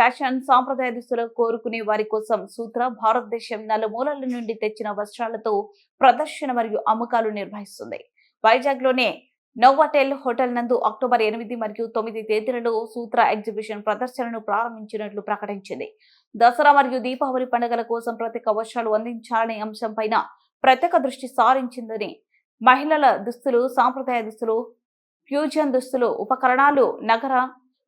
Fashion సాంప్రదాయ దుస్తులు కోరుకునే వారి కోసం సూత్ర భారతదేశం నలుమూలల నుండి తెచ్చిన వస్త్రాలతో ప్రదర్శన మరియు అమ్మకాలు నిర్వహిస్తుంది. వైజాగ్లోనే నోవాటెల్ హోటల్ నందు అక్టోబర్ ఎనిమిది మరియు తొమ్మిది తేదీలలో సూత్ర ఎగ్జిబిషన్ ప్రదర్శనను ప్రారంభించినట్లు ప్రకటించింది. దసరా మరియు దీపావళి పండుగల కోసం ప్రత్యేక వస్త్రాలు అందించాలనే అంశంపైన ప్రత్యేక దృష్టి సారించిందని మహిళల దుస్తులు సాంప్రదాయ దుస్తులు ఫ్యూజన్ దుస్తులు ఉపకరణాలు నగర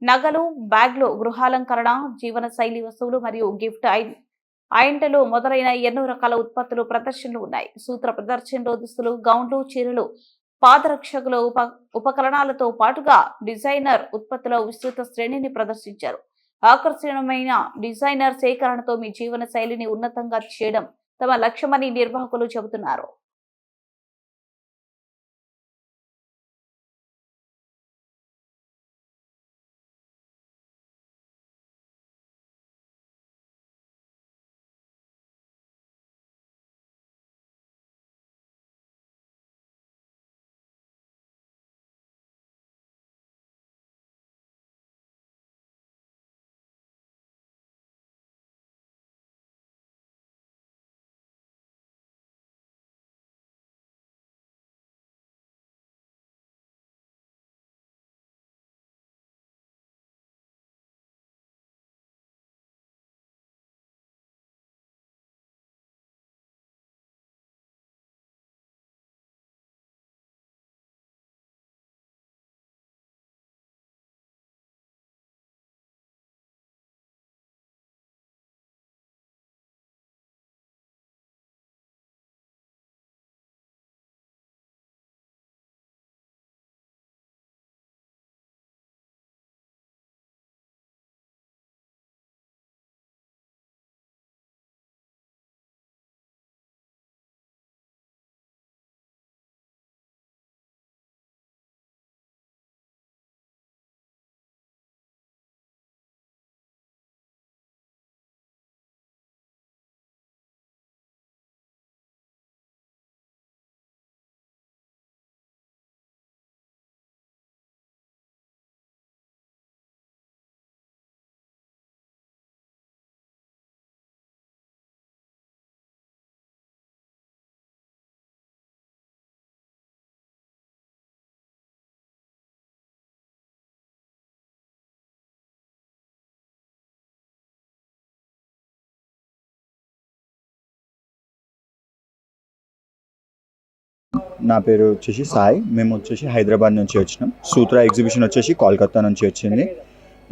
నగలు బ్యాగ్లు గృహాలంకరణ జీవన శైలి వస్తువులు మరియు గిఫ్ట్ ఐ- ఐంటలు మొదలైన ఎన్నో రకాల ఉత్పత్తులు ప్రదర్శనలు ఉన్నాయి. సూత్ర ప్రదర్శనలో దుస్తులు గౌన్లు చీరలు పాదరక్షకుల ఉప ఉపకరణాలతో పాటుగా డిజైనర్ ఉత్పత్తుల విస్తృత శ్రేణిని ప్రదర్శించారు. ఆకర్షణీయమైన డిజైనర్ సేకరణతో మీ జీవన శైలిని ఉన్నతంగా చేయడం తమ లక్ష్యమని నిర్వాహకులు చెబుతున్నారు. నా పేరు వచ్చేసి సాయి. మేము వచ్చేసి హైదరాబాద్ నుంచి వచ్చినాం. సూత్ర ఎగ్జిబిషన్ వచ్చేసి కోల్కతా నుంచి వచ్చింది.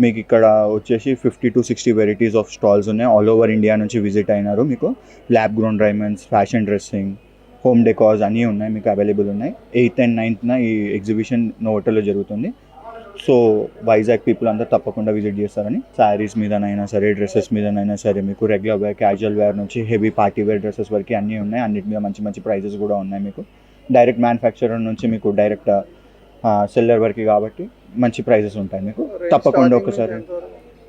మీకు ఇక్కడ వచ్చేసి fifty to sixty varieties of stalls ఉన్నాయి. ఆల్ ఓవర్ ఇండియా నుంచి విజిట్ అయినారు మీకు. Lab grown diamonds fashion dressing home decors అన్నీ ఉన్నాయి మీకు అవైలబుల్ ఉన్నాయి. ఎయిత్ అండ్ నైన్త్న ఈ ఎగ్జిబిషన్ నోటల్లో జరుగుతుంది. సో వైజాగ్ పీపుల్ అందరూ తప్పకుండా విజిట్ చేస్తారని. శారీస్ మీదనైనా సరే డ్రెస్సెస్ మీదనైనా సరే మీకు రెగ్యులర్ వేర్ క్యాజువల్ వేర్ నుంచి హెవీ పార్టీ వేర్ డ్రెస్సెస్ వరకు అన్నీ ఉన్నాయి. అన్నిటి మీద మంచి మంచి ప్రైజెస్ కూడా ఉన్నాయి మీకు. డైరెక్ట్ మ్యానుఫ్యాక్చరర్ నుంచి మీకు డైరెక్ట్ సెల్లర్ వరకు కాబట్టి మంచి ప్రైజెస్ ఉంటాయి మీకు. తప్పకుండా ఒకసారి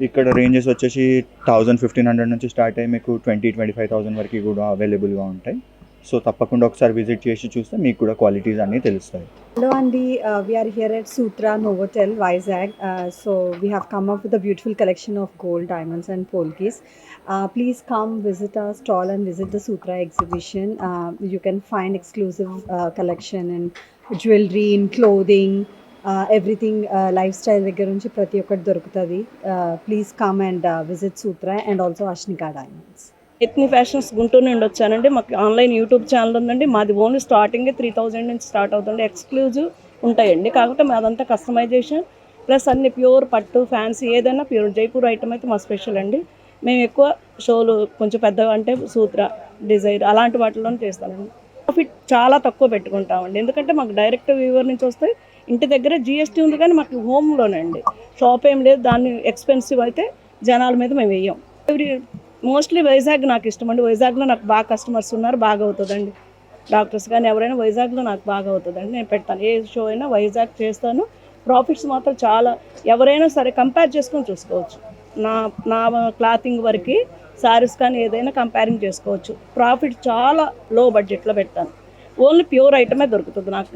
ఇక్కడ రేంజెస్ వచ్చేసి థౌజండ్ ఫిఫ్టీన్ హండ్రెడ్ నుంచి స్టార్ట్ అయ్యి మీకు ట్వంటీ ట్వంటీ ఫైవ్ థౌసండ్ వరకు కూడా అవైలబుల్గా ఉంటాయి. సో తప్పకుండా ఒకసారి విజిట్ చేసి చూస్తే మీకు కూడా క్వాలిటీస్ అన్ని తెలుస్తాయి. హలో అండి we are here at Sutra Novotel Vizag so we have come up with a beautiful collection of gold diamonds and polkis please come visit a stall and visit the Sutra exhibition you can find exclusive collection in jewellery in clothing everything lifestyle దగ్గర నుంచి ప్రతి ఒక్కటి దొరుకుతుంది. Please come and visit Sutra and also Ashnika diamonds ethnic fashions Guntur నుండి వచ్చానండి మాకు online YouTube channel ఉందండి. మాది ఓన్లీ స్టార్టింగ్ త్రీ థౌజండ్ నుంచి స్టార్ట్ అవుతుంది ఎక్స్క్లూజివ్ ఉంటాయండి. కాకపోతే మాదంతా కస్టమైజేషన్ ప్లస్ అన్ని ప్యూర్ పట్టు ఫ్యాన్సీ ఏదైనా ప్యూర్ జైపూర్ ఐటమ్ అయితే మా స్పెషల్ అండి. మేము ఎక్కువ షోలు కొంచెం పెద్దగా అంటే సూత్ర డిజైర్ అలాంటి వాటిలో చేస్తానండి ప్రాఫిట్ చాలా తక్కువ పెట్టుకుంటామండి. ఎందుకంటే మాకు డైరెక్ట్ వ్యూవర్ నుంచి వస్తే ఇంటి దగ్గర జిఎస్టీ ఉంది కానీ మాకు హోమ్లోనే అండి. షాప్ ఏం లేదు. దాన్ని ఎక్స్పెన్సివ్ అయితే జనాల మీద మేము వేయం ఎవ్రీ మోస్ట్లీ వైజాగ్ నాకు ఇష్టం అండి. వైజాగ్లో నాకు బాగా కస్టమర్స్ ఉన్నారు బాగా అవుతుందండి. డాక్టర్స్ కానీ ఎవరైనా వైజాగ్లో నాకు బాగా అవుతుందండి. నేను పెడతాను. ఏ షో అయినా వైజాగ్ చేస్తాను. ప్రాఫిట్స్ మాత్రం చాలా ఎవరైనా సరే కంపేర్ చేసుకొని చూసుకోవచ్చు. నా నా క్లాతింగ్ వరకు సారీస్ కానీ ఏదైనా కంపేరింగ్ చేసుకోవచ్చు. ప్రాఫిట్ చాలా లో బడ్జెట్లో పెడతాను ఓన్లీ ప్యూర్ ఐటమే దొరుకుతుంది నాకు.